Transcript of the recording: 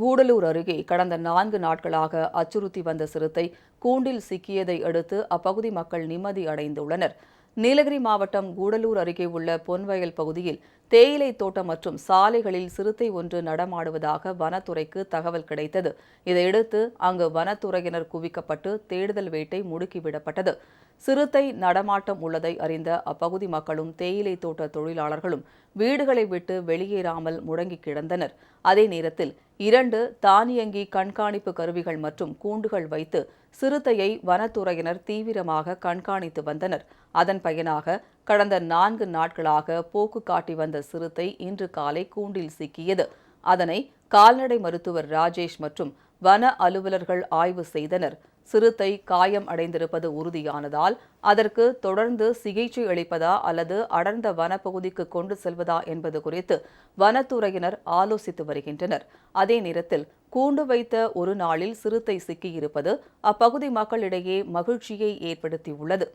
கூடலூர் அருகே கடந்த நான்கு நாட்களாக அச்சுறுத்தி வந்த சிறுத்தை கூண்டில் சிக்கியதை அடுத்து அப்பகுதி மக்கள் நிம்மதி அடைந்துள்ளனர். நீலகிரி மாவட்டம் கூடலூர் அருகே உள்ள பொன்வயல் பகுதியில் தேயிலை தோட்டம் மற்றும் சாலைகளில் சிறுத்தை ஒன்று நடமாடுவதாக வனத்துறைக்கு தகவல் கிடைத்தது. இதையடுத்து அங்கு வனத்துறையினர் குவிக்கப்பட்டு தேடுதல் வேட்டை முடுக்கிவிடப்பட்டது. சிறுத்தை நடமாட்டம் உள்ளதை அறிந்த அப்பகுதி மக்களும் தேயிலை தோட்ட தொழிலாளர்களும் வீடுகளை விட்டு வெளியேறாமல் முடங்கி கிடந்தனர். அதே நேரத்தில் இரண்டு தானியங்கி கண்காணிப்பு கருவிகள் மற்றும் கூண்டுகள் வைத்து சிறுத்தையை வனத்துறையினர் தீவிரமாக கண்காணித்து வந்தனர். அதன் பயனாக கடந்த நான்கு நாட்களாக போக்கு காட்டி வந்த சிறுத்தை இன்று காலை கூண்டில் சிக்கியது. அதனை கால்நடை மருத்துவர் ராஜேஷ் மற்றும் வன அலுவலர்கள் ஆய்வு செய்தனர். சிறுத்தை காயம் அடைந்திருப்பது உறுதியானதால் அதற்கு தொடர்ந்து சிகிச்சை அளிப்பதா அல்லது அடர்ந்த வனப்பகுதிக்கு கொண்டு செல்வதா என்பது குறித்து வனத்துறையினர் ஆலோசித்து வருகின்றனர். அதே நேரத்தில் கூண்டு வைத்த ஒரு நாளில் சிறுத்தை சிக்கியிருப்பது அப்பகுதி மக்களிடையே மகிழ்ச்சியை ஏற்படுத்தியுள்ளது.